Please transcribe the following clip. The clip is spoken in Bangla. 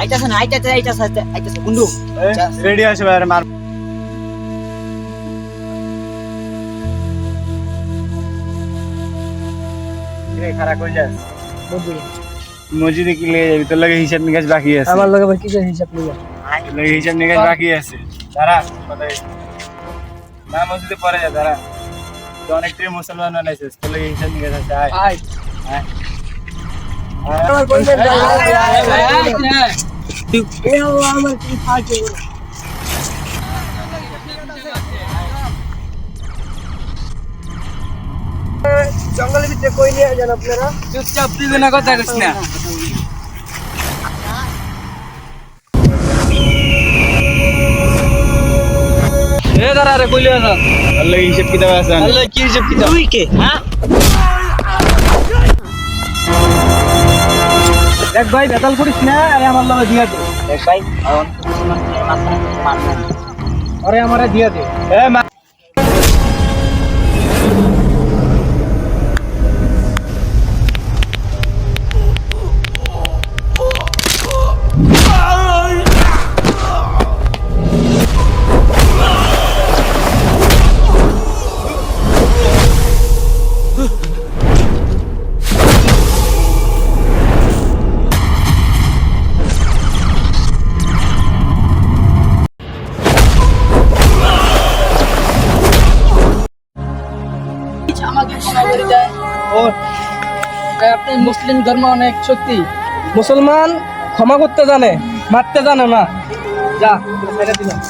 আইতাছে না আইতাছে আইতাছে আইতাছে বন্ধু। রেডি আছে মার মসজিদে কি লেগে যাবি? তোর লাগে হিসাব নিকাশ বাকি আছে। আমার লগে ভাই কিসের হিসাব তোর লাগে হিসাব নিকাশ বাকি আছে। দাঁড়া না মসজিদে পরে যা দাঁড়া। অনেকটাই মুসলমান বানাইছিস তোর লাগে হিসাব নিকাশ আছে আয় আয় আয় আমার বলবেন আয়। এ আল্লাহ আমার কি সাহায্য করো জঙ্গলের ভিতরে কই নিয়ে যান আপনারা চুপচাপ তুই না কথা কইস না এ আরে কইলে না আল্লাহ হিসাব কিতাব আছে আল্লাহ কি হিসাব কিতাব? তুই কে? হ্যাঁ? দেখ ভাই বেতাল করিস না আরে আমার লগে দিয়া দে। দেখ ভাই আরে আমারে দিয়া দে। এ আপনি মুসলিম ধর্ম অনেক, সত্যি। মুসলমান ক্ষমা করতে জানে, মারতে জানে না। যা, ছেড়ে দিলাম।